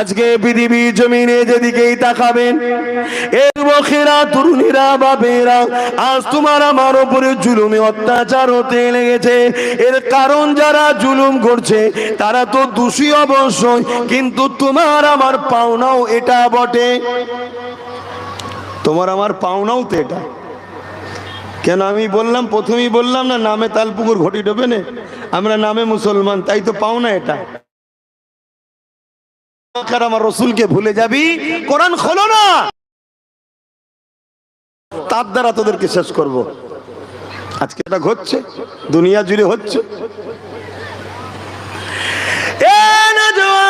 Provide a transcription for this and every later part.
আজকে পৃথিবী জমিনে যেদিকেই তাকাবেন, এর বখেরা তরুণীরা, বাপেরা, আজ তোমার আমার উপরে জুলুমে অত্যাচার হতে লেগেছে। এর কারণ যারা জুলুম করছে, তারা তো দোষী অবশ্যই, কিন্তু তোমার আমার পাওনাও এটা বটে। তোমার আমার পাওনাও তো এটা। কেন আমি বললাম, প্রথমেই বললাম না, নামে তালপুকুর ঘটি ডোবে আমরা নামে মুসলমান, তাই তো পাওনা এটা। আমার রসুলকে ভুলে যাবি। কোরআন খোলো না। তার দ্বারা তোদেরকে শেষ করব। আজকে এটা ঘটছে, দুনিয়া জুড়ে হচ্ছে। এ নজওয়ান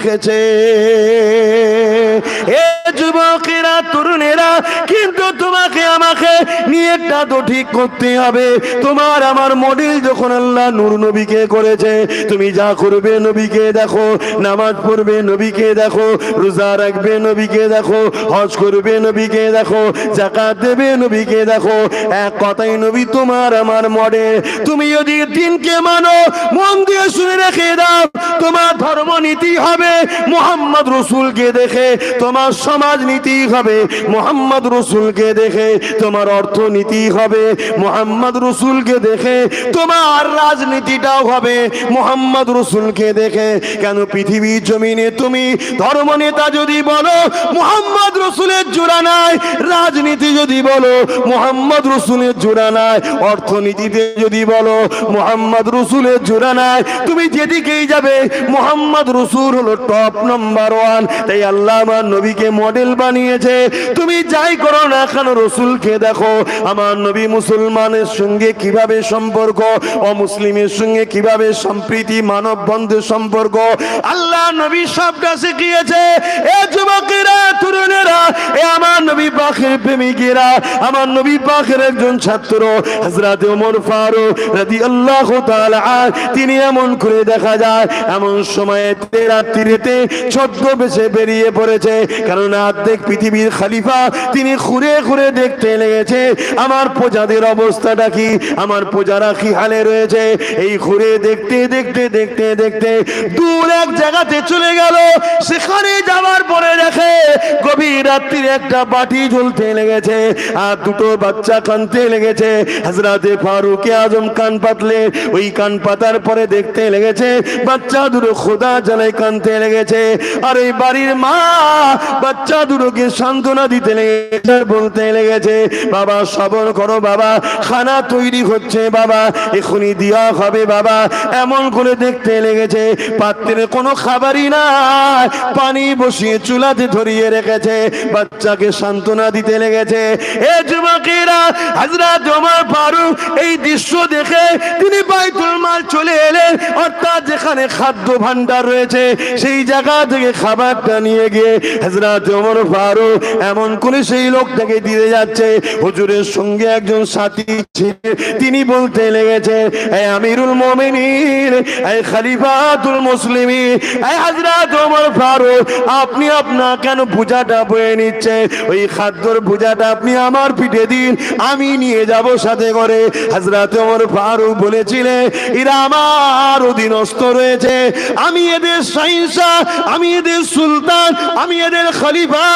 রেখেছে এ যুবকেরা, তরুণেরা, কিন্তু তোমাকে আমাকে নিয়েটা তো ঠিক করতে হবে। তোমার আমার মডেল যখন আল্লাহ নূর নবীকে করেছে, তুমি যা করবে নবীকে দেখো, নামাজ পড়বে নবীকে দেখো, রোজা রাখবে নবীকে দেখো, হজ করবে নবীকে দেখো জাকাত দেবে নবীকে দেখো। এক কথাই নবী তোমার আমার মডেল। তুমি যদি দিনকে মানো, মন দিয়ে শুনে রেখে দাও, তোমার ধর্ম নীতি হবে মোহাম্মদ রসুলকে দেখে তোমার সমাজ নীতি হবে। মোহাম্মদ রসুলকে দেখে তোমার অর্থনীতি হবে। মোহাম্মদ রসুলকে দেখে তোমার রাজনীতিটাও হবে। মোহাম্মদ রসুলকে দেখে কেন পৃথিবীর জমিনে তুমি ধর্ম নেতা যদি বলো, মোহাম্মদ রসুলের জোড়া নাই, রাজনীতি যদি বলো, মোহাম্মদ রসুলের জোড়া নাই, অর্থনীতিতে যদি বলো, মোহাম্মদ রসুলের জোড়া নাই, তুমি যেদিকেই যাবে, মোহাম্মদ রসুল হলো টপ নাম্বার ওয়ান তাই আল্লাহ আমার নবীকে মডেল বানিয়েছে। তুমি যাই করো না কেন রসুলকে দেখো, আমার নবী মুসলমানের সঙ্গে কীভাবে সম্পর্ক, অমুসলিমের সঙ্গে কীভাবে সম্প্রীতি মানব বন্ধের সম্পর্ক। আল্লাহ নবী সবটা শিখিয়েছে। এ যুবকেরা, তরুণেরা, এ আমার নবী পাখের প্রেমিকেরা, আমার নবী পাখের একজন ছাত্র হজরত ওমর ফারুক রাদিয়াল্লাহু তাআলা তিনি এমন করে দেখা যায়, এমন সময়ে রাত্রিতে ছোট্ট বেশে বেরিয়ে পড়েছে। কারণ অর্ধেক পৃথিবীর খালিফা তিনি ঘুরে ঘুরে দেখতে লেগেছে। আমার প্রজাদের অবস্থাটা কি? আমার প্রজারা কি হালে রয়েছে? এই ঘুরে দেখতে দেখতে দেখতে দেখতে দূর এক জায়গাতে চলে গেল। সেখানে যাওয়ার পরে দেখে গভীর রাত্রির একটা বাটি ঝুলতে লেগেছে আর দুটো বাচ্চা কানতে লেগেছে। হাজরাতে ফারুকে আজম কান পাতলে, ওই কান পাতার পরে দেখতে লেগেছে বাচ্চা দুটো খোদা জ্বালায় কানতে লেগেছে। আর এই বাড়ির মা বাচ্চা দুটোকে সান্ত্বনা দিতে লেগেছে, বলতে লেগেছে, বাবা, সবর করো বাবা, খানা তৈরি হচ্ছে বাবা এখনই দেওয়া হবে বাবা। এমন করে দেখতে লেগেছে পাত্রে কোনো খাবারই নাই, পানি বসিয়ে চুলাতে ধরিয়ে রেখেছে, বাচ্চাকে সান্ত্বনা দিতে লেগেছে। এ যুবকেরা হাজরাত ওমর ফারুক এই দৃশ্য দেখে তিনি বাইতুল মাল চলে যেখানে খাদ্য ভান্ডার রয়েছে। সেই জায়গা থেকে খাবারটা নিয়ে গিয়ে হাজরাত ওমর ফারুক এমন করে সেই লোকটাকে দিয়ে যাচ্ছে। হুজুরের সঙ্গে একজন সাথী ছিলেন তিনি বলতে লেগেছে এই আমিরুল মোমিনিন এই খলিফাতুল মুসলিমিন এই হযরত ওমর ফারুক, আপনি আপনার কেন পূজাটা বয়ে নিচ্ছে? ওই খাদ্যর পূজাটা আপনি আমার পিঠে দিন, আমি নিয়ে যাব সাথে করে। হাজরাত ওমর ফারুক বলেছিলেন, এরা আমার অধীনস্থ রয়েছে। আমি এদের শাহিনশাহ, আমি এদের সুলতান, আমি এদের খলিফা।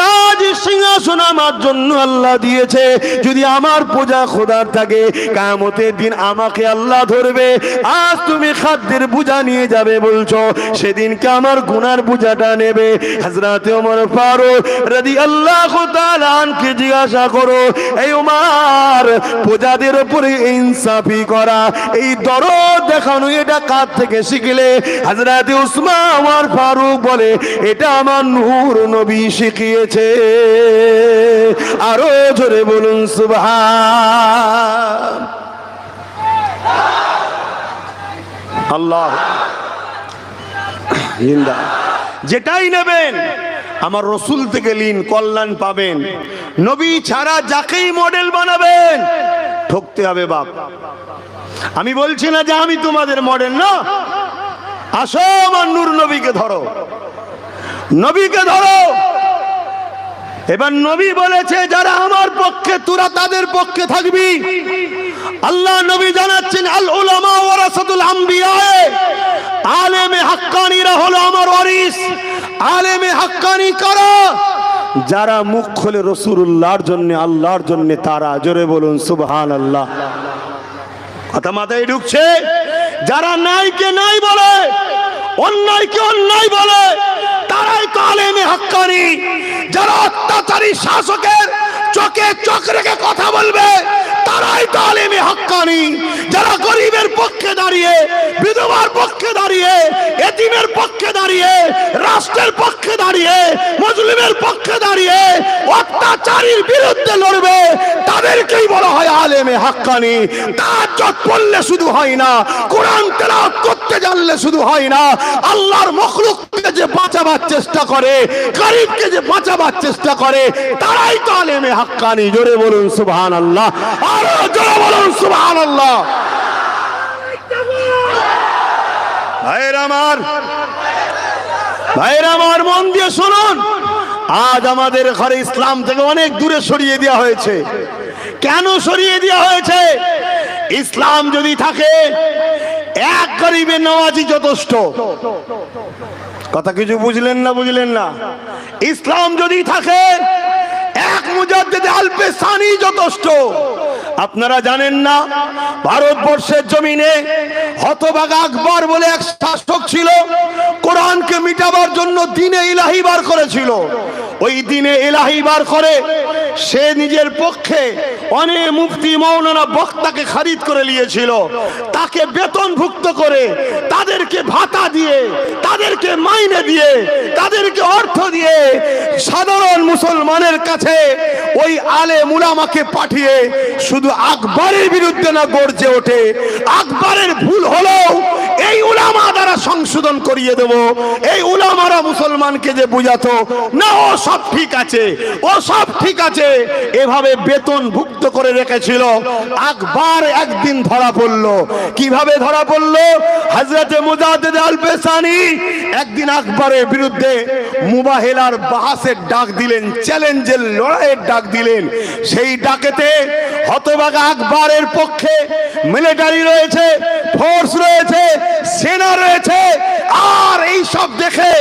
রাজ সিংহাসন আমার জন্য আল্লাহ দিয়েছে। যদি আমার পূজা খোদার থাকে কামতের দিন আমাকে আল্লাহ ধরবে। আজ তুমি খাদ্যের পূজা নিয়ে যাবে বলছো, সেদিনকে আমার গুনার পূজাটা নেবে। হাজরাতে ওমর ফারুক রাদি আল্লাহ কে জিজ্ঞাসা করো এই ওমার প্রজাদের উপরে ইনসাফি করা, এই দরদ দেখানো, এটা কার থেকে শিখলে হাজরাতে উসমান ওমর ফারুক বলে, এটা আমার নূর, নবী শিখিয়েছে। আরও জোরে বলুন আল্লাহ। যেটাই নেবেন, আমার রসুল থেকে লিন কল্যাণ পাবেন। নবী ছাড়া যাকেই মডেল বানাবেন, ঠকতে হবে বাপ। আমি বলছি না যে আমি তোমাদের মডেল না। আসো আমার নূর নবীকে ধরো। নবীকে ধরো। এবার নবী বলেছে, যারা আমার পক্ষে, তোরা তাদের পক্ষে থাকবি। আল্লাহ নবী জানাচ্ছেন, আল উলামা ওয়ারাসাতুল আম্বিয়া আলেমে হাক্কানিরা হলো আমার ওয়ারিস। আলেমে হাক্কানি কারা? যারা মুখ খোলে রসুল্লাহর জন্য, আল্লাহর জন্য, তারা, জোরে বলুন সুবহান আল্লাহ কথা মাথায় ঢুকছে। যারা নাইকে নাই বলে, অন্যায়কে অন্যায় বলে, তারাই কালেমে হাক্কানি যারা অত্যাচারী শাসকের চোখে চোখ রেখে কথা বলবে তারাই তো আলেমে হাক্কানি। যারা গরিবের পক্ষে দাঁড়িয়ে, বিধবার পক্ষে দাঁড়িয়ে, এতিমের পক্ষে দাঁড়িয়ে, রাষ্ট্রের পক্ষে দাঁড়িয়ে, মুসলিমের পক্ষে দাঁড়িয়ে অত্যাচারীর বিরুদ্ধে লড়বে, তাদেরকেই বলা হয় আলেমে হাক্কানি। চট পড়লে শুধু হয় না, কোরআন তেলাওয়াত করতে জানলে শুধু হয় না, আল্লাহর মখলুককে যে বাঁচাবার চেষ্টা করে, গরিবকে যে বাঁচাবার চেষ্টা করে, তারাই তো আলেমে হাক্কানি। জোরে বলুন সুবহান আল্লাহ আরও আমার মন দিয়ে শুনুন। আজ আমাদের ঘরে ইসলাম থেকে অনেক দূরে সরিয়ে দেওয়া হয়েছে। কেন সরিয়ে দেওয়া হয়েছে? ইসলাম যদি থাকে, এক গরিবের নওয়াজি যথেষ্ট। কথা কিছু বুঝলেন না বুঝলেন না? ইসলাম যদি থাকে, এক মুজাদ্দেদে আলপে সানি যথেষ্ট। আপনারা জানেন না, ভারতবর্ষের জমিনে হতভাগ আকবর বলে এক শাসক ছিল, কোরআনকে মিটাবার জন্য দিনে ইলাহি বার করেছিল। ওই দিনে এলাহি বার করে সে নিজের পক্ষে অনেক মুফতি মৌলানা বক্তাকে খারিদ করে নিয়েছিল। তাকে বেতনভুক্ত করে তাদেরকে ভাতা দিয়ে, তাদেরকে মাইনে দিয়ে, তাদেরকে অর্থ দিয়ে সাধারণ মুসলমানের কাছে ওই আলে মুলামাকে পাঠিয়ে শুধু আকবরের বিরুদ্ধে না গর্জে ওঠে। আকবরের ভুল হলেও এই উলামা দ্বারা সংশোধন করিয়ে দেব। এই উলামারা মুসলমানকে যে বুঝাতো, না, ও সব ঠিক আছে, ও সব ঠিক আছে। এভাবে বেতন ভুক্ত করে রেখেছিল। আকবর একদিন ধরা পড়ল। কীভাবে ধরা পড়ল? হজরতে মুজাদ্দেদ আল পেসানি একদিন আকবরের বিরুদ্ধে মুবাহেলার বাহাসের ডাক দিলেন, চ্যালেঞ্জের লড়াইয়ের ডাক দিলেন। সেই ডাকেতে হতবাগা আকবরের পক্ষে মিলিটারি রয়েছে ফোর্স রয়েছে, সেনা রয়েছে আর এই সব দেখে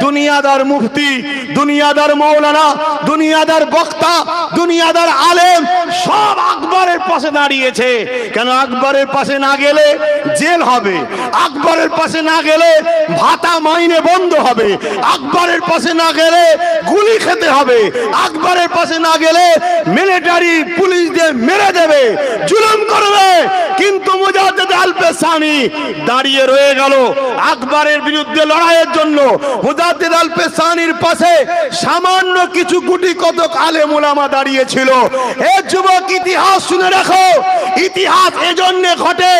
দুনিয়াদার মুফতি, দুনিয়াদার মৌলানা, দুনিয়াদার বক্তা, দুনিয়াদার আলেম সব আকবরের পাশে দাঁড়িয়েছে। কেন আকবরের পাশে না গেলে জেল হবে? আকবরের পাশে না গেলে ভাতা মাইনে বন্ধ হবে। আকবরের পাশে না গেলে গুলি খেতে হবে। আকবরের পাশে না গেলে মিলিটারি পুলিশ দিয়ে মেরে দেবে, জুলুম করবে। কিন্তু মুজাদ্দেদ আলপে সানি দাঁড়িয়ে রয়ে গেল আকবরের বিরুদ্ধে লড়াইয়ের জন্য। মুজাদ্দেদ আলপে সানির পাশে সামান্য কিছু গুটি কতক আলেম ওলামা দাঁড়িয়েছিল। এ যুবক, ইতিহাস শুনে রাখো। ইতিহাস এজন্য ঘটে,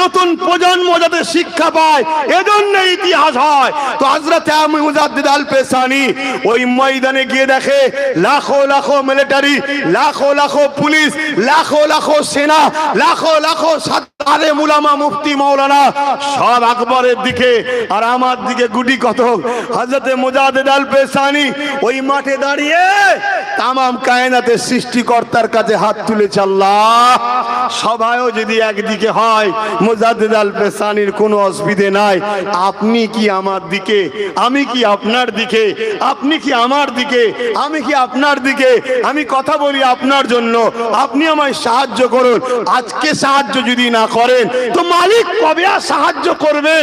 নতুন প্রজন্ম যাতে শিক্ষা পায়, এজন্য ইতিহাস হয়। তো হযরত আমি মুজাদ্দিদ আল পেসানি ওই ময়দানে গিয়ে দেখে লাখো লাখো মিলিটারি লাখো লাখো পুলিশ, লাখো লাখো সেনা, লাখো লাখো সাদারে মুলামা মুফতি মাওলানা। সব আকবরের দিকে আর আমার দিকে গুটি কত হযরতে মুজাদ্দিদ আল পেসানি ওই মাঠে দাঁড়িয়ে তামাম কায়নাতের সৃষ্টিকর্তার কাছে হাত তুলেছে আল্লাহ। সবাইও যদি একদিকে হয় মুজাদ্দিদ আল পেসানির কোনো অসুবিধে নাই। আপনি কি আমার দিকে? আমি কি আপনার দিকে? আপনি কি আমার দিকে? আমি কি আপনার দিকে? আমি কথা বলি আপনার জন্য। আপনি আমায় সাহায্য করুন। আজকে সাহায্য যদি না করেন, তো মালিক কবে আর সাহায্য করবেন?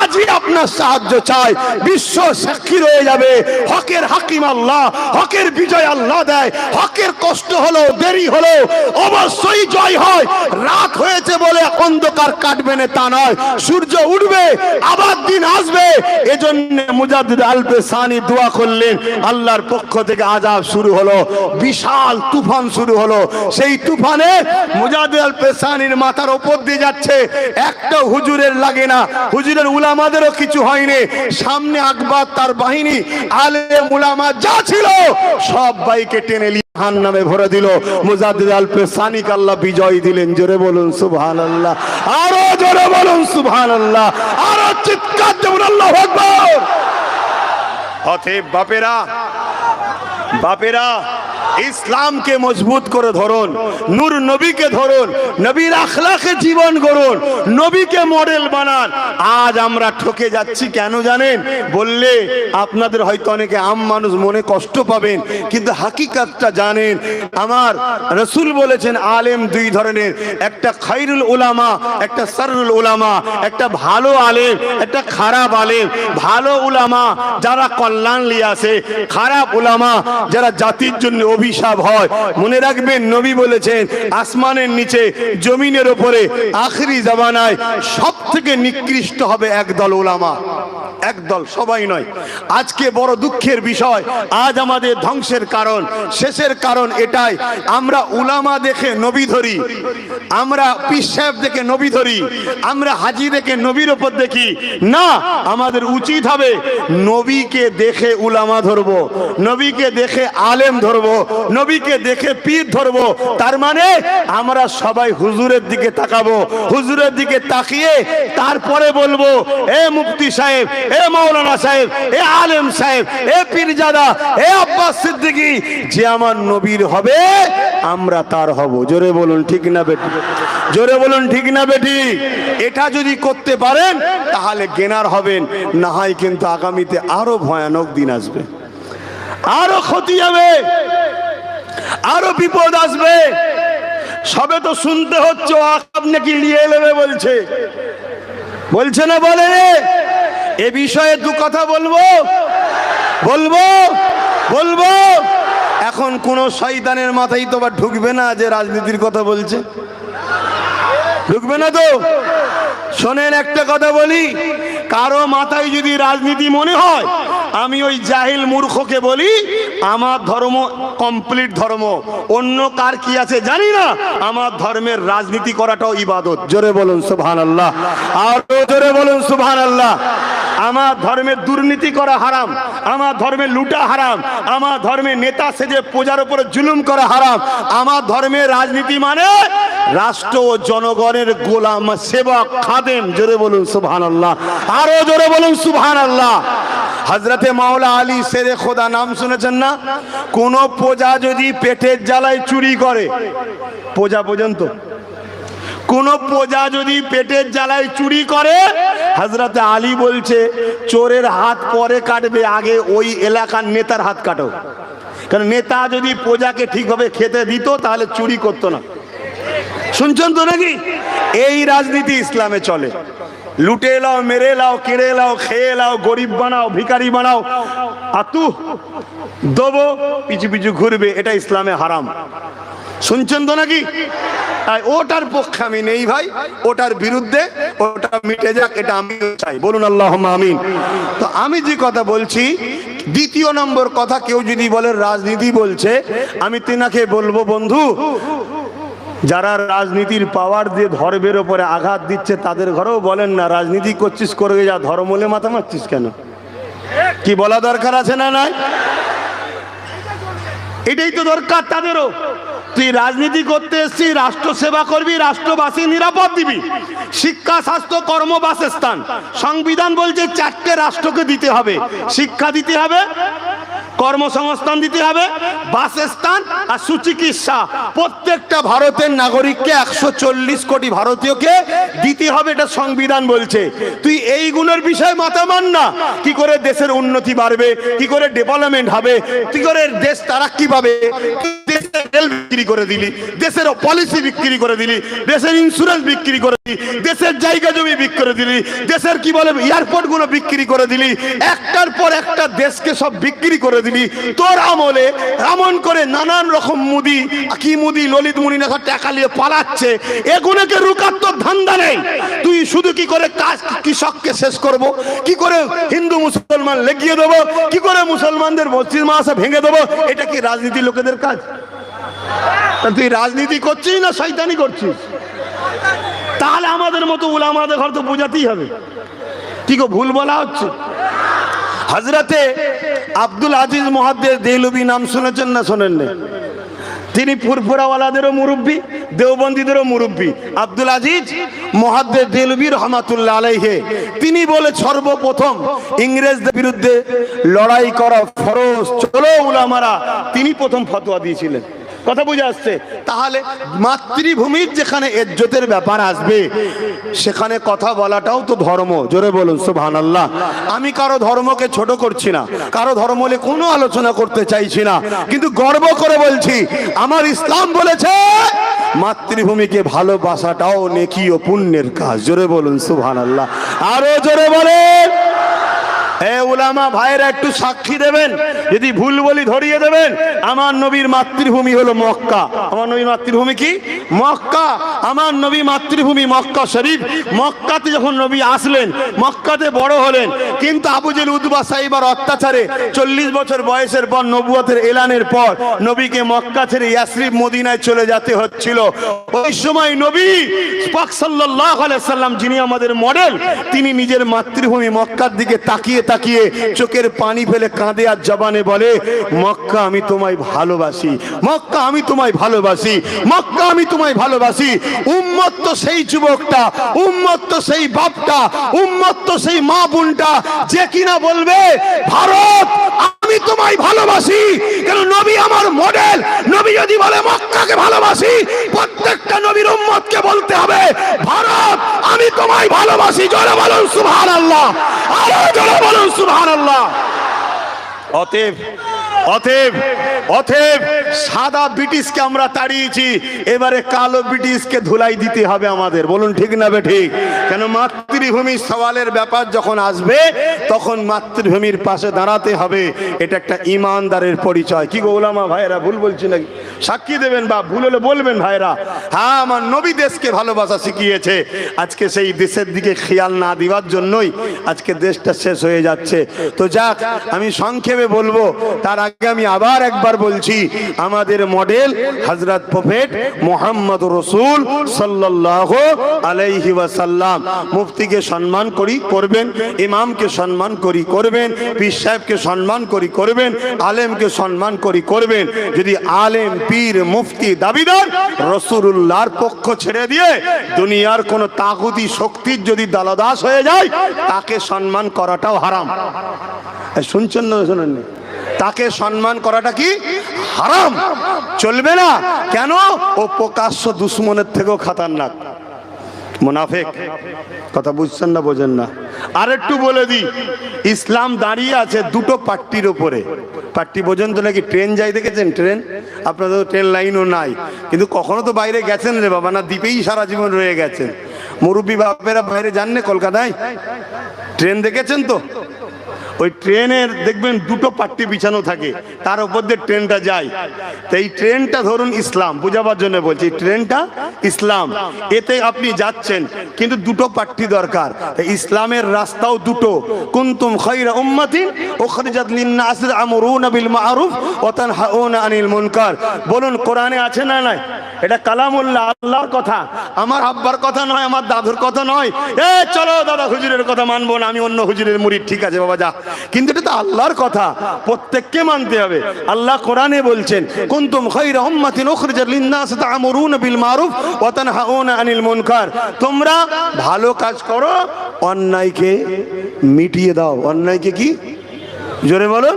আজই আপনার সাহায্য চাই। বিশ্ব সাক্ষী রয়ে যাবে। হকের হাকিম আল্লাহ, হকের বিজয় আল্লাহ দেয়। হকের কষ্ট হলো দেরি হলো অবশ্যই জয় হয়। রাত হয়েছে বলে অন্ধকার কাটবে না, তা নয়। সূর্য উঠবে, আবার দিন আসবে। এজন্য মুজাদ্দিদ আলপে সানি দোয়া করলেন, আল্লাহর পক্ষ থেকে আজাব শুরু হলো, বিশাল তুফান শুরু হলো। সেই তুফানে মুজাদ্দিদ আলপে সানির মাথার উপর দিয়ে যাচ্ছে একটা হুজুরের লাগে না। হুজুরের উলামাদেরও কিছু হয়নি। সামনে আকবর তার বাহিনী আলে উলামা যা ছিল, সব বাইকে টেনে জাহান নামে ভরে দিল। মুজাদ্দিদ আল্লাহ বিজয় দিলেন, জোরে বলুন সুবহান আল্লাহ আরও জোরে বলুন সুবহান আল্লাহ আরও চিৎকার অতএব বাপেরা বাপেরা ইসলামকে মজবুত করে ধরুন, নূর নবীকে ধরুন, নবীর আখলাকে জীবন গড়ুন, নবীকে মডেল বানান। আজ আমরা ঠকে যাচ্ছি কেন জানেন? বললে আপনাদের হয়তো অনেকে আম মানুষ মনে কষ্ট পাবেন, কিন্তু হাকিকাতটা জানেন, আমার রসুল বলেছেন, আলেম দুই ধরনের, একটা খাইরুল উলামা, একটা সারুল উলামা, একটা ভালো আলেম, একটা খারাপ আলেম। ভালো উলামা যারা কল্যাণ লিয়ে আসে, খারাপ উলামা যারা জাতির জন্য অভিশাপ হয়। মনে রাখবেন, নবী বলেছেন, আসমানের নিচে, জমিনের ওপরে, আখরি জামানায় সব থেকে নিকৃষ্ট হবে একদল ওলামা। একদল, সবাই নয়। আজকে বড় দুঃখের বিষয়, আজ আমাদের ধ্বংসের কারণ, শেষের কারণ এটাই। আমরা উলামা দেখে নবী ধরি। আমরা পিস সাহেব দেখে নবী ধরি, আমরা হাজি দেখে নবীর ওপর দেখি, না, আমাদের উচিত হবে নবীকে দেখে উলামা ধরবো, নবীকে দেখে আলেম ধরবো, নবীকে দেখে পীর ধরবো, তার মানে আমরা সবাই হুজুরের দিকে তাকাবো, হুজুরের দিকে তাকিয়ে তারপরে বলব, এ মুফতি সাহেব, এ মৌলানা সাহেব, এ আলেম সাহেব, এ পীরজাদা এ আব্বাস সিদ্দিকী, যে আমার নবীর হবে, আমরা তার হব। জোরে বলুন, ঠিক না বেটি? জোরে বলুন, ঠিক না বেটি এটা যদি করতে পারেন, তাহলে গেনার হবেন। না হয় কিন্তু আগামীতে আরও ভয়ানক দিন আসবে। আরও ক্ষতি হবে। আরও বিপদ আসবে। সবে তো শুনতে হচ্ছে আকাব নাকি নিয়ে নেবে বলছে। বলছে না, বলে এ বিষয়ে দু কথা বলব। বলব বলব। এখন কোন শয়তানের মাথায় তো বা ঢুকবে না যে রাজনীতির কথা বলছে। ঢুকবে না তো? শোনেন, একটা কথা বলি। কারও মাথায় যদি রাজনীতি মনে হয়, আমি ওই জাহিল মূর্খকে বলি, আমার ধর্ম কমপ্লিট ধর্ম। অন্য কার কি আছে জানি না, আমার ধর্মের রাজনীতি করাটাও ইবাদত। জোরে বলুন, সুবহানাল্লাহ। আল্লাহ আরও জোরে বলুন, সুবহানাল্লাহ। আল্লাহ আমার ধর্মের দুর্নীতি করা হারাম, আমার ধর্মে লুটা হারাম, আমার ধর্মে নেতা সেজে প্রজার উপরে জুলুম করা হারাম, আমার ধর্মের রাজনীতি মানে রাষ্ট্র ও জনগণের গোলাম সেবক খাদেম। জোরে বলুন সুবহান আল্লাহ আরও জোরে বলুন সুবহান আল্লাহ হজরতে মাওলা আলী সেরে খোদা নাম শুনেছেন না? কোন প্রজা যদি পেটের জ্বালায় চুরি করে, প্রজা পর্যন্ত কোন প্রজা যদি পেটের জ্বালায় চুরি করে হজরতে আলী বলছে, চোরের হাত পরে কাটবে, আগে ওই এলাকার নেতার হাত কাটো। কারণ নেতা যদি প্রজাকে ঠিকভাবে খেতে দিত, তাহলে চুরি করতো না। শুনছেন তো নাকি? এই রাজনীতি ইসলামে চলে। লুটে লাও, মেরে লাও, কেড়ে লাও, খেয়ে লাও, গরিব বানাও ভিকারি বানাও। আতু দেবো, পিছু পিছু ঘুরবে, এটা ইসলামে হারাম। শুনছেন তো নাকি? ওটার পক্ষে আমি নেই ভাই, ওটার বিরুদ্ধে ওটা মিটে যাক, এটা আমি চাই। বলুন আল্লাহ আমিন। তো আমি যে কথা বলছি, দ্বিতীয় নম্বর কথা কেউ যদি বলে রাজনীতি বলছে, আমি তিনাকে বলব, বন্ধু, যারা রাজনীতির পাওয়ার দিয়ে ধর্মের ওপরে আঘাত দিচ্ছে, তাদের ঘরেও বলেন না, রাজনীতি করছিস, করে যা, ধর্ম হলে মাথা মারছিস কেন? কি বলা দরকার আছে না নাই? এটাই তো দরকার তাদেরও। তুই রাজনীতি করতে এসছি রাষ্ট্র সেবা করবি, রাষ্ট্রবাসী নিরাপদ দিবি। শিক্ষা, স্বাস্থ্য, কর্ম, বাসস্থান। সংবিধান বলছে চারটে রাষ্ট্রকে দিতে হবে। শিক্ষা দিতে হবে কর্মসংস্থান দিতে হবে বাসস্থান আর সুচিকিৎসা। প্রত্যেকটা ভারতের নাগরিককে একশো চল্লিশ কোটি ভারতীয়কে দিতে হবে, এটা সংবিধান বলছে। তুই এই গুণের বিষয়ে মাথা মান না। কি করে দেশের উন্নতি বাড়বে, কি করে ডেভেলপমেন্ট হবে, কি করে দেশ তারাক্কি পাবে? দেশের রেল বিক্রি করে দিলি, দেশের পলিসি বিক্রি করে দিলি, দেশের ইন্স্যুরেন্স বিক্রি করে দিলি, দেশের জায়গা জমি বিক্রি করে দিলি, দেশের কি বলে এয়ারপোর্টগুলো বিক্রি করে দিলি, একটার পর একটা দেশকে সব বিক্রি করে দিলি তোর আমলে এমন করে নানান রকম মুদি, কি মুদি, ললিত মুনি না টাকা নিয়ে পালাচ্ছে। এগুলোকে রুকার তোর ধান্দা নেই। তুই শুধু কি করে কাজ কৃষককে শেষ করব? কি করে হিন্দু মুসলমান লেগিয়ে দেবো? কি করে মুসলমানদের মসজিদ মাসা ভেঙে দেবো? এটা কি রাজনীতি লোকেদের কাজ? তুই রাজনীতি করছিস না শয়তানি করছিস? তাহলে আমাদের মতো উলামাদের ঘর তো বোঝাতেই হবে। কি গো, ভুল বলা হচ্ছে? হজরতে আব্দুল আজিজ মহাদ্দের দেলবি নাম শুনেছেন না শোনেন না তিনি ফুরফুরাওয়ালাদেরও মুরব্বী, দেওবন্দীদেরও মুরব্বী। আব্দুল আজিজ মহাদ্দের দেলবি রহমাতুল্লাহ আলাইহে, তিনি বলে সর্বপ্রথম ইংরেজদের বিরুদ্ধে লড়াই করা ফরজ। চলো উলামারা, তিনি প্রথম ফতোয়া দিয়েছিলেন। কথা বুঝে আসছে। তাহলে মাতৃভূমির যেখানে ইজ্জতের ব্যাপার আসবে, সেখানে কথা বলাটাও তো ধর্ম। জোরে বলুন, সুবহানাল্লাহ। আমি কারও ধর্মকে ছোট করছি না, কারও ধর্ম নিয়ে কোনো আলোচনা করতে চাইছি না। কিন্তু গর্ব করে বলছি, আমার ইসলাম বলেছে, মাতৃভূমিকে ভালোবাসাটাও নেকি ও পুণ্যের কাজ। জোরে বলুন, সুবহানাল্লাহ। আরও জোরে বলেন। এ উলামা ভাইয়েরা, একটু সাক্ষী দেবেন? যদি ভুল বলি ধরিয়ে দেবেন? আমার নবীর মাতৃভূমি হলো মক্কা। আমার নবীর মাতৃভূমি কি? মক্কা। আমার নবী মাতৃভূমি মক্কা শরীফ। মক্কাতে যখন নবী আসলেন, মক্কাতে বড় হলেন, কিন্তু আবুজেল উদ্বা সাহিবার অত্যাচারে চল্লিশ বছর বয়সের পর নবুয়তের এলানের পর নবীকে মক্কা ছেড়ে ইয়াসরিফ মদিনায় চলে যেতে হচ্ছিল। ওই সময় নবী পাক আলাইহি সাল্লাম, যিনি আমাদের মডেল, তিনি নিজের মাতৃভূমি মক্কার দিকে তাকিয়ে তাকিয়ে চোখের পানি ফেলে কাঁদে আর জবানে বলে, মক্কা আমি তোমায় ভালোবাসি, মক্কা আমি তোমায় ভালোবাসি, মক্কা আমি তোমায় ভালোবাসি। উম্মত তো সেই যুবকটা, উম্মত তো সেই বাপটা, উম্মত তো সেই মা বোনটা, যে কিনা বলবে, ভারত, আমি তোমায় ভালোবাসি। কেন নবী আমার মডেল নবী যদি বলে, মক্কাকে ভালোবাসি উম্মতকে বলতে হবে ভারত আমি তোমায় ভালোবাসি। জোরে বলুন সুবহানাল্লাহ। আরও জোরে বলুন সুবহানাল্লাহ। অতএব অতএব অতএব সাদা ব্রিটিশকে আমরা তাড়িয়েছি, এবারে কালো ব্রিটিশকে ধুলাই দিতে হবে আমাদের। বলুন, ঠিক না বে ঠিক? কেন মাতৃভূমি সওয়ালের ব্যাপার যখন আসবে, তখন মাতৃভূমির পাশে দাঁড়াতে হবে। এটা একটা ইমানদারের পরিচয়। কি গো ওলামা ভাইরা ভুল বলছি নাকি? সাক্ষী দেবেন বা ভুল হলে বলবেন ভাইরা হ্যাঁ আমার নবী দেশকে ভালোবাসা শিখিয়েছে। আজকে সেই দেশের দিকে খেয়াল না দেওয়ার জন্যই আজকে দেশটা শেষ হয়ে যাচ্ছে। তো যাক, আমি সংক্ষেপে বলব, তার আগে আমি আবার একবার বলছি, আমাদের মডেল হজরত প্রফেট মোহাম্মদ রসুল সাল্লাহ আলাইহি ওয়াসাল্লাম। মুফতিকে সম্মান করি, করবেন, ইমামকে সম্মান করি, করবেন, পীর সাহেবকে সম্মান করি, করবেন, আলেমকে সম্মান করি, করবেন। যদি আলেম, পীর, মুফতি, দাবিদার রসুল্লাহর পক্ষ ছেড়ে দিয়ে দুনিয়ার কোন তাগুতি শক্তির যদি দালদাস হয়ে যায়, তাকে সম্মান করাটাও হারাম। শুনছেন না শোনেননি তাকে সম্মান করাটা কি? হারাম। চলবে না। কেন? ও প্রকাশ্য দুশ্মনের থেকেও খাতারনাক। মুনাফেক, কথা বুঝছেন না বোঝেন না। আর একটু বলে দিই, ইসলাম দাঁড়িয়ে আছে দুটো পাট্টির ওপরে পাট্টি পর্যন্ত নাকি? ট্রেন যাই দেখেছেন ট্রেন? আপনাদের ট্রেন লাইনও নাই। কিন্তু কখনো তো বাইরে গেছেন রে বাবা, না দ্বীপেই সারা জীবন রয়ে গেছেন। মুরব্বী বাপেরা বাইরে যান না কলকাতায়? ট্রেন দেখেছেন তো? ওই ট্রেনের দেখবেন দুটো পাট্টি বিছানো থাকে, তার উপর দিয়ে ট্রেনটা যায়। তো এই ট্রেনটা ধরুন ইসলাম, বুঝাবার জন্য বলছি ট্রেনটা ইসলাম। এতে আপনি যাচ্ছেন, কিন্তু দুটো পাট্টি দরকার। ইসলামের রাস্তাও দুটো। কুনতুম খায়রা উম্মাতিন উখরিজাত লিন-নাস আমরুনা বিল মারুফ ওয়া তানহাউনা আনিল মুনকার। বলুন, কোরআনে আছে না নাই? এটা কালামুল্লাহ, আল্লাহর কথা। আমার আব্বার কথা নয়, আমার দাদুর কথা নয়। এ, চলো দাদা হুজুরের কথা মানবো না, আমি অন্য হুজুরের মুড়ি ঠিক আছে বাবা, যা। কিন্তু এটা তো আল্লাহর কথা, প্রত্যেককে মানতে হবে। আল্লাহ কোরআনে বলছেন, কুনতুম খায়রা উম্মাতিন উখরিজাত লিন-নাস তা'মুরুনা বিল মারুফ ওয়া তানহাউনা আনিল মুনকার। তোমরা ভালো কাজ করো, অন্যায়কে মিটিয়ে দাও। অন্যায়কে কি? জোরে বলুন।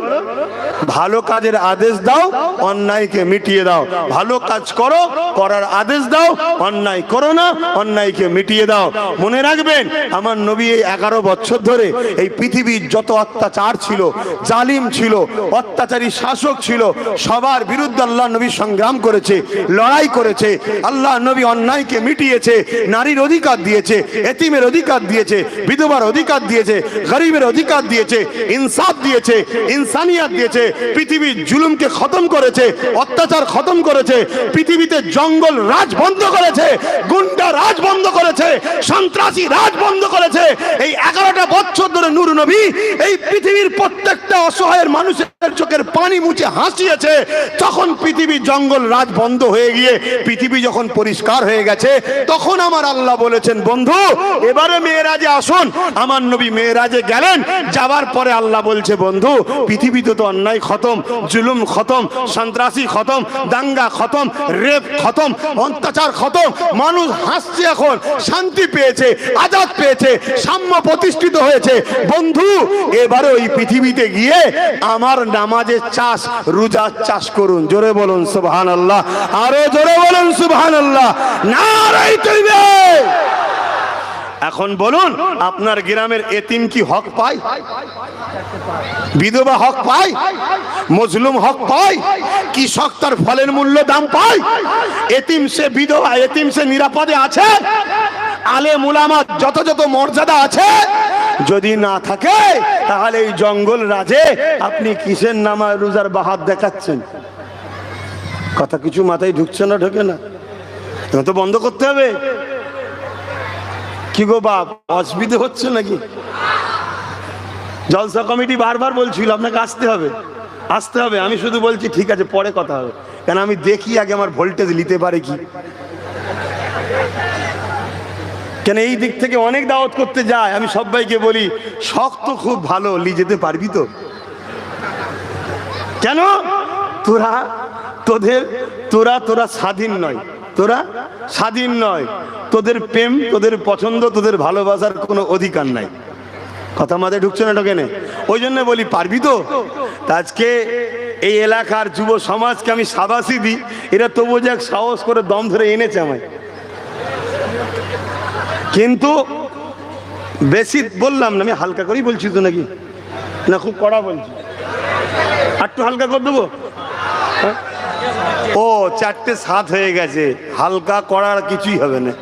ভালো কাজের আদেশ দাও, অন্যায়কে মিটিয়ে দাও। ভালো কাজ করো, করার আদেশ দাও, অন্যায় করো না, অন্যায়কে মিটিয়ে দাও। মনে রাখবেন, আমার নবী এই এগারো বছর ধরে এই পৃথিবীর যত অত্যাচার ছিল, জালিম ছিল, অত্যাচারী শাসক ছিল, সবার বিরুদ্ধে আল্লাহ নবী সংগ্রাম করেছে, লড়াই করেছে, আল্লাহ নবী অন্যায়কে মিটিয়েছে, নারীর অধিকার দিয়েছে, এতিমের অধিকার দিয়েছে, বিধবার অধিকার দিয়েছে, গরিবের অধিকার দিয়েছে, ইনসাফ দিয়েছে দিয়েছে, ইনসানিয়াত দিয়েছে পৃথিবীর জুলুমকে খতম করেছে, অত্যাচার খতম করেছে, পৃথিবীতে জঙ্গল রাজ বন্ধ করেছে, গুন্ডা রাজ বন্ধ করেছে, সন্ত্রাসী রাজ বন্ধ করেছে। এই এগারোটা বছর ধরে নূর নবী এই পৃথিবীর প্রত্যেকটা অসহায়ের মানুষের চোখের পানি মুছে হাসিয়েছে। তখন পৃথিবী জঙ্গল রাজ বন্ধ হয়ে গিয়ে, পৃথিবী যখন পরিষ্কার হয়ে গেছে, তখন আমার আল্লাহ বলেছেন, বন্ধু, এবারে মেয়েরাজে আসুন। আমার নবী মেয়েরাজে গেলেন যাবার পরে আল্লাহ বলছে, বন্ধু পৃথিবীতে তো অন্যায় খতম, জুলুম খতম, সন্ত্রাসী খতম, দাঙ্গা খতম, রেপ খতম, অত্যাচার খতম, মানুষ হাসছে এখন, শান্তি পেয়েছে, আজাদ পেয়েছে, সাম্য প্রতিষ্ঠিত হয়েছে। বন্ধু, এবারে ওই পৃথিবীতে গিয়ে আমার নামাজের চাষ, রোজার চাষ করুন। জোরে বলুন সুবহান আল্লাহ আরও জোরে বলুন সুবহান আল্লাহ নারাই তৈবে এখন বলুন, আপনার গ্রামের এতিম কি হক পায়? বিধবা হক পায়, মজলুম হক পায়, কৃষক তার ফলের মূল্য দাম পায়। এতিম সে বিধবা, এতিম সে নিরাপদে আছে। আলে মুলামাত যত মর্যাদা আছে, যদি না থাকে, তাহলে এই জঙ্গল রাজে আপনি কিসের নামা রোজার বাহাত দেখাচ্ছেন? কথা কিছু মাথায় ঢুকছে না, ঢোকে না। এটা তো বন্ধ করতে হবে। কি গো বাপ, অসুবিধে হচ্ছে নাকি? জলসা কমিটি বারবার বলছিল, আপনাকে আসতে হবে। আসতে হবে, আমি শুধু বলছি, ঠিক আছে, পরে কথা হবে। কেন আমি দেখি আগে আমার ভোল্টেজ নিতে পারে কি? কেন এই দিক থেকে অনেক দাওয়াত করতে যায়, আমি সবাইকে বলি শক্ত খুব ভালো, লি, যেতে পারবি তো? কেন? তোরা, তোদের, তোরা তোরা স্বাধীন নয়। তোরা স্বাধীন নয়। তোদের প্রেম, তোদের পছন্দ, তোদের ভালোবাসার কোনো অধিকার নাই। কথা মাথায় ঢুকছে না ঢোকে না ওই জন্য বলি, পারবি তো? আজকে এই এলাকার যুব সমাজকে আমি সাবাসি দিই, এরা তবু যাক সাহস করে দম ধরে এনেছে আমায়। কিন্তু বেশি বললাম না, আমি হালকা করেই বলছি তো নাকি? না, খুব কড়া বলছি। একটু হালকা করে দেবো? হ্যাঁ? ও, চারটে সাত হয়ে গেছে। হালকা করার কিছুই হবে না।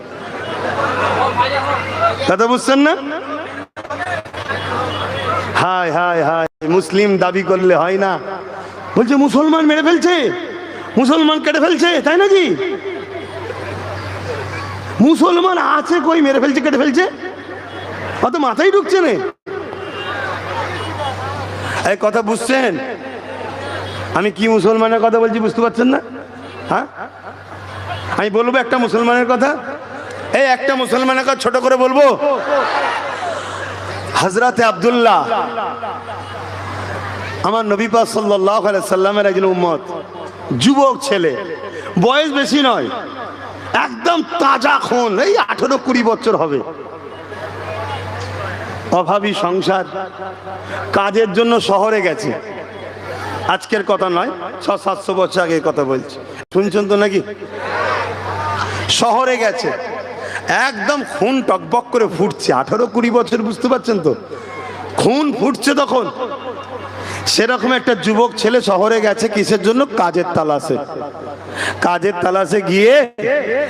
কথা বুঝছেন না? হায় হায় হায়, মুসলিম দাবি করলে হয় না। বলছে, মুসলমান মেরে ফেলছে। মুসলমান কেটে ফেলছে, তাই নাকি মুসলমান আছে কই, মেরে ফেলছে, কেটে ফেলছে? অত মাথায় ঢুকছে না। এই কথা বুঝছেন? আমি কি মুসলমানের কথা বলছি বুঝতে পারছেন না? হ্যাঁ? আমি বলব একটা মুসলমানের কথা? এই একটা মুসলমানের কথা ছোট করে বলব? হজরতে আবদুল্লাহ, আমার নবী পাক সাল্লাল্লাহু সাল্লামের একজন উম্মত, যুবক ছেলে, বয়স বেশি নয়, একদম তাজা খুন, এই আঠেরো কুড়ি বছর হবে। অভাবী সংসার, কাজের জন্য শহরে গেছে। আজকের কথা নয় ছ সাতশো বছর আগে কথা বলছি। শুনছেন তো নাকি? শহরে গেছে। একদম খুন টকবক করে ফুটছে। আঠারো কুড়ি বছর, বুঝতে পারছেন তো? খুন ফুটছে তখন। সেরকম একটা যুবক ছেলে শহরে গেছে, কিসের জন্য? কাজের তালাশে। কাজের তালাশে গিয়ে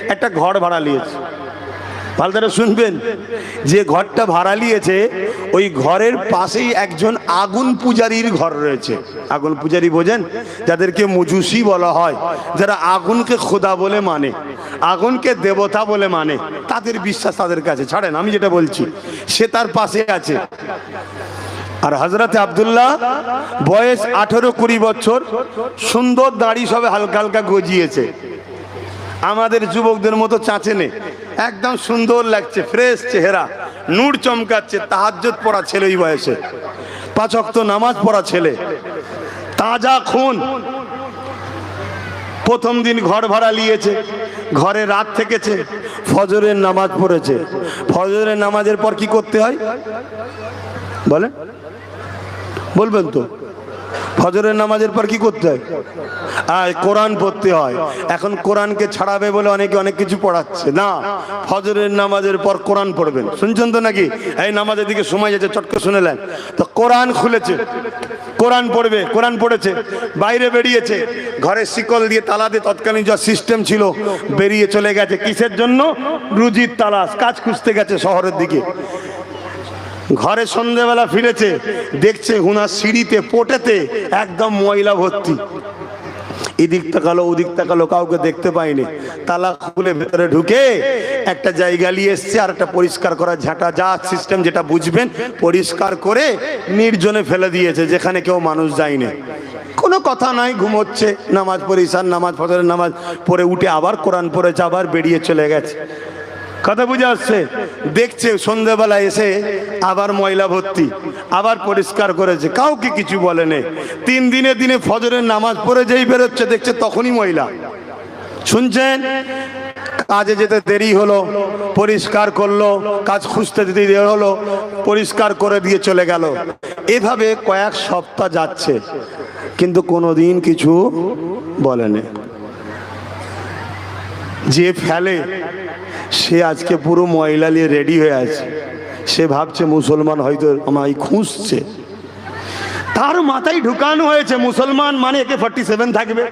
একটা ঘর ভাড়া নিয়েছে। ভালো শুনবেন। যে ঘরটা ভাড়া নিয়েছে, ওই ঘরের পাশেই একজন আগুন পূজারীর ঘর রয়েছে। আগুন পূজারী বোঝেন? যাদেরকে মুজুসি বলা হয়, যারা আগুনকে খোদা বলে মানে আগুনকে দেবতা বলে মানে তাদের বিশ্বাস তাদের কাছে। ছাড়েন, আমি যেটা বলছি, সে তার পাশে আছে। আর হজরতে আবদুল্লাহ, বয়স আঠেরো কুড়ি বছর, সুন্দর দাড়ি সবে হালকা হালকা গজিয়েছে। আমাদের যুবকদের মতো চাঁচে নে একদম সুন্দর লাগছে ফ্রেশ চেহারা। নূর চমকাচ্ছে তাহাজ্জত পড়া ছেলে ওই বয়সে। পাঁচক তো নামাজ পড়া ছেলে। তাজা খুন। প্রথম দিন ঘর ভাড়া নিয়েছে, ঘরে রাত থেকেছে, ফজরের নামাজ পড়েছে। ফজরের নামাজের পর কি করতে হয়? বলেন। বলবেন তো। ফজরের নামাজের পর কি করতে হয়? আর কোরআন পড়তে হয়। এখন কোরআনকে ছাড়াবে বলে অনেকে অনেক কিছু পড়াচ্ছে। না, ফজরের নামাজের পর কোরআন পড়বেন। শুনছেন তো নাকি? এই নামাজের দিকে সময় যাচ্ছে চটকে শুনে শুনেলেন তো কোরআন খুলেছে। কোরআন পড়বে, কোরআন পড়েছে। বাইরে বেরিয়েছে। ঘরের শিকল দিয়ে তালা দিয়ে তৎকালীন যা সিস্টেম ছিল, বেরিয়ে চলে গেছে। কিসের জন্য? রুজির তালাশ। কাজ খুঁজতে গেছে শহরের দিকে। ঘরে সন্ধেবেলা ফিরেছে, দেখছে হুনার সিঁড়িতে, পোটেতে একদম ময়লা ভর্তি। এদিক তাকালো, ওদিক তাকালো, কাউকে দেখতে পাইনি। তালা খুলে ভেতরে ঢুকে একটা জায়গা নিয়ে এসছে, আর একটা পরিষ্কার করা ঝাঁটা, যা সিস্টেম যেটা বুঝবেন, পরিষ্কার করে নির্জনে ফেলে দিয়েছে, যেখানে কেউ মানুষ যায়নি। কোনো কথা নাই ঘুমোচ্ছে নামাজ পরিসার নামাজ ফজরের নামাজ পড়ে উঠে আবার কোরআন পড়েছে, আবার বেরিয়ে চলে গেছে। কথা বুঝে আসছে? দেখছে সন্ধ্যেবেলা এসে আবার ময়লা ভর্তি, আবার পরিষ্কার করেছে, কাউকে কিছু বলেনি তিন দিনে দিনে ফজরের নামাজ পড়ে যেই বেরোচ্ছে, দেখছে তখনই ময়লা। শুনছেন? কাজে যেতে দেরি হলো, পরিষ্কার করল, কাজ খুঁজতে দেরি হলো, পরিষ্কার করে দিয়ে চলে গেল। এভাবে কয়েক সপ্তাহ যাচ্ছে, কিন্তু কোনোদিন কিছু বলেনি যে ফেলে সে আজকে পুরো ময়লা নিয়ে রেডি হয়ে আছে। সে ভাবছে মুসলমান হয়তো আমায় খুঁজছে। তার মাথায় ঢুকানো হয়েছে, মুসলমান মানে একে ফর্টি সেভেন থাকবে,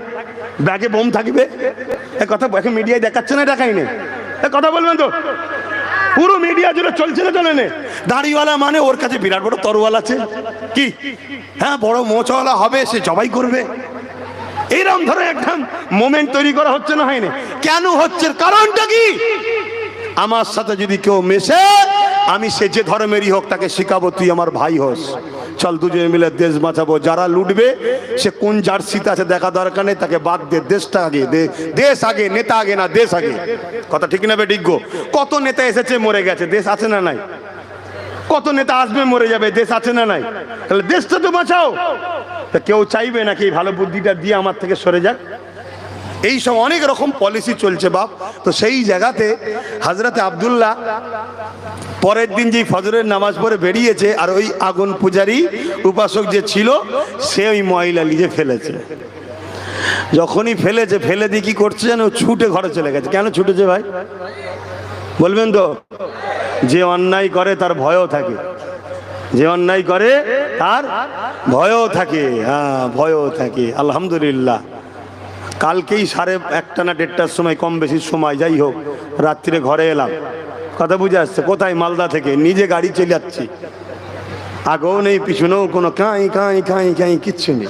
ব্যাগে বোম থাকবে। এ কথা এখন মিডিয়ায় দেখাচ্ছে না দেখাই নে এ কথা বলবেন তো? পুরো মিডিয়া জুড়ে চলছে না, চলে নে। দাড়িওয়ালা মানে ওর কাছে বিরাট বড় তরোয়াল আছে। কি? হ্যাঁ বড় মোচওয়ালা হবে, সে জবাই করবে। এইরকম ধরে একটা মোমেন্ট তৈরি করা হচ্ছে না হয়নি। কেন হচ্ছে? কারণটা কি? আমার সাথে যদি কেউ মেশে, আমি সে যে ধর্মেরই হোক তাকে শিখাবো, তুই আমার ভাই হোস। চল দুজনে মিলে দেশ বাঁচাবো। যারা লুটবে, সে কোন জার্সিতে আছে দেখা দরকার নেই, তাকে বাদ দে। দেশটা আগে দেশ আগে, নেতা আগে না, দেশ আগে। কথা ঠিক না বেডিজ্ঞ কত নেতা এসেছে, মরে গেছে। দেশ আছে না নাই? কত নেতা আসবে, মরে যাবে, দেশ আছে না নাই? তাহলে দেশটা তো বাঁচাও। তা কেউ চাইবে নাকি এই ভালো বুদ্ধিটা দিয়ে আমার থেকে সরে যাক? এই সব অনেক রকম পলিসি চলছে বাপ। তো সেই জায়গাতে হাজরতে আবদুল্লাহ পরের দিন যেই ফজরের নামাজ পড়ে বেরিয়েছে, আর ওই আগুন পূজারি উপাসক যে ছিল, সে ওই ময়লা নিজে ফেলেছে। যখনই ফেলেছে, ফেলে দিয়ে কি করছে যেন ছুটে ঘরে চলে গেছে। কেন ছুটেছে ভাই? বলবেন তো? যে অন্যায় করে তার ভয়ও থাকে। যে অন্যায় করে তার ভয়ও থাকে। হ্যাঁ ভয়ও থাকে। আলহামদুলিল্লাহ। কালকেই সাড়ে একটা না দেড়টার সময়, কম বেশি সময়, যাই হোক, রাত্রিরে ঘরে এলাম। কথা বুঝে আসছে, কোথায়? মালদা থেকে। নিজে গাড়ি চলে যাচ্ছি। আগেও নেই, পিছনেও কোনো কাঁই কাঁই কাঁই কাঁই, কিচ্ছু নেই।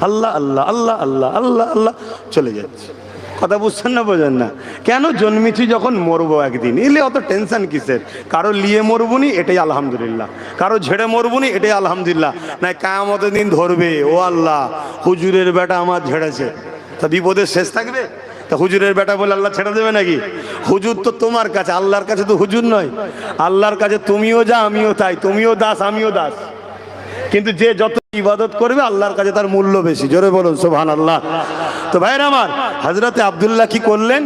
আল্লাহ আল্লাহ আল্লাহ আল্লাহ আল্লাহ আল্লাহ, চলে যাচ্ছে। কথা বুঝছেন না, বোঝেন না। কেন জন্মেছি যখন মরবো একদিন? এলে অত টেনশন কিসের? কারও লিয়ে মরবুনি এটাই আলহামদুলিল্লাহ। কারও ঝেড়ে মরবুনি এটাই আলহামদুলিল্লাহ। না, কায়ামতের দিন ধরবে, ও আল্লাহ, হুজুরের বেটা আমার ঝেড়েছে। তা বিপদের শেষ থাকবে? তা হুজুরের বেটা বলে আল্লাহ ছেড়ে দেবে নাকি? হুজুর তো তোমার কাছে, আল্লাহর কাছে তো হুজুর নয়। আল্লাহর কাছে তুমিও যা, আমিও তাই। তুমিও দাস, আমিও দাস। কিন্তু যে যত ইবাদত করবে, আল্লাহর কাছে তার মূল্য বেশি। জোরে বলুন সোভান আল্লাহ তো ভাইরা আমার হাজরতে আবদুল্লাহ কি করলেন?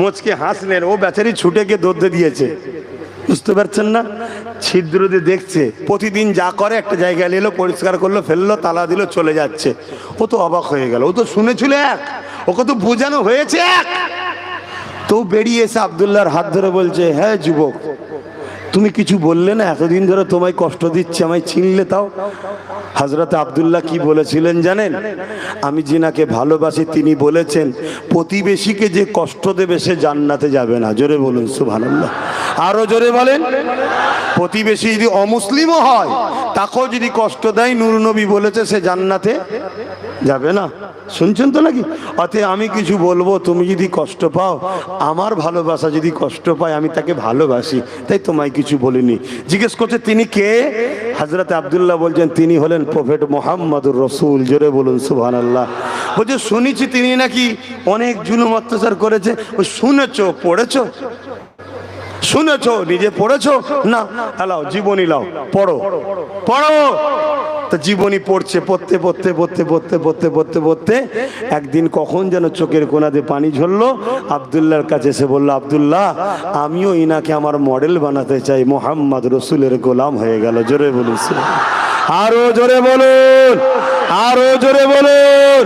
মোচকে হাসলেন, ও বেচারি ছুটে গিয়ে দৌড়তে দিয়েছে। বুঝতে পারছেন না? ছিদ্র দিয়ে দেখছে, প্রতিদিন যা করে একটা জায়গায় এলো পরিষ্কার করল, ফেলল, তালা দিল, চলে যাচ্ছে। ও তো অবাক হয়ে গেল। ও তো শুনেছিল এক, ওকে তো বোঝানো হয়েছে এক। তো বেরিয়ে এসে আবদুল্লাহর হাত ধরে বলছে হ্যাঁ যুবক তুমি কিছু বললে না? এতদিন ধরে তোমায় কষ্ট দিচ্ছে, আমায় চিনলে তাও। হজরত আবদুল্লাহ কি বলেছিলেন জানেন? আমি জিনাকে ভালোবাসি, তিনি বলেছেন, প্রতিবেশীকে যে কষ্ট দেবে সে জান্নাতে যাবে না। জোরে বলুন, সুবহানাল্লাহ। আরও জোরে বলেন। প্রতিবেশী যদি অমুসলিমও হয়, তাকেও যদি কষ্ট দেয় নুরনবী বলেছে সে জান্নাতে যাবে না? শুনছেন তো নাকি? অতএব আমি কিছু বলব, তুমি যদি কষ্ট পাও, আমার ভালোবাসা যদি কষ্ট পায়, আমি তাকে ভালোবাসি, তাই তোমায় কিছু বলিনি। জিজ্ঞেস করছে, তিনি কে? হাজরত আবদুল্লাহ বলছেন, তিনি হলেন প্রফেট মোহাম্মদুর রসুল। জোরে বলুন সুবহান আল্লাহ বলছে, শুনেছি তিনি নাকি অনেক জুলুম অত্যাচার করেছে। ও শুনেছ, পড়েছো? শুনেছো, নিজে পড়েছো? না হ্যালো জীবনী লাও, পড়ো। পড়ো। তো জীবনী পড়ছে, পড়তে পড়তে পড়তে পড়তে পড়তে পড়তে পড়তে, একদিন কখন যেন চোখের কোনাতে পানি ঝরলো, আবদুল্লাহর কাছে এসে বলল, আবদুল্লাহ, আমিও ইনাকে আমার মডেল বানাতে চাই, মোহাম্মদ রসুলের গোলাম হয়ে গেল। জোরে বলেছে আরও জোরে বলুন, আরও জোরে বলুন।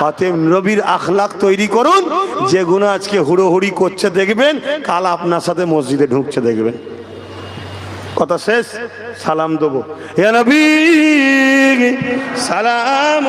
অতএব নবীর আখলাক তৈরি করুন। যে গুণা আজকে হুড়োহুড়ি করছে দেখবেন, কাল আপনার সাথে মসজিদে ঢুকছে দেখবেন। কথা শেষ? সালাম দেবো। নবী, সালাম।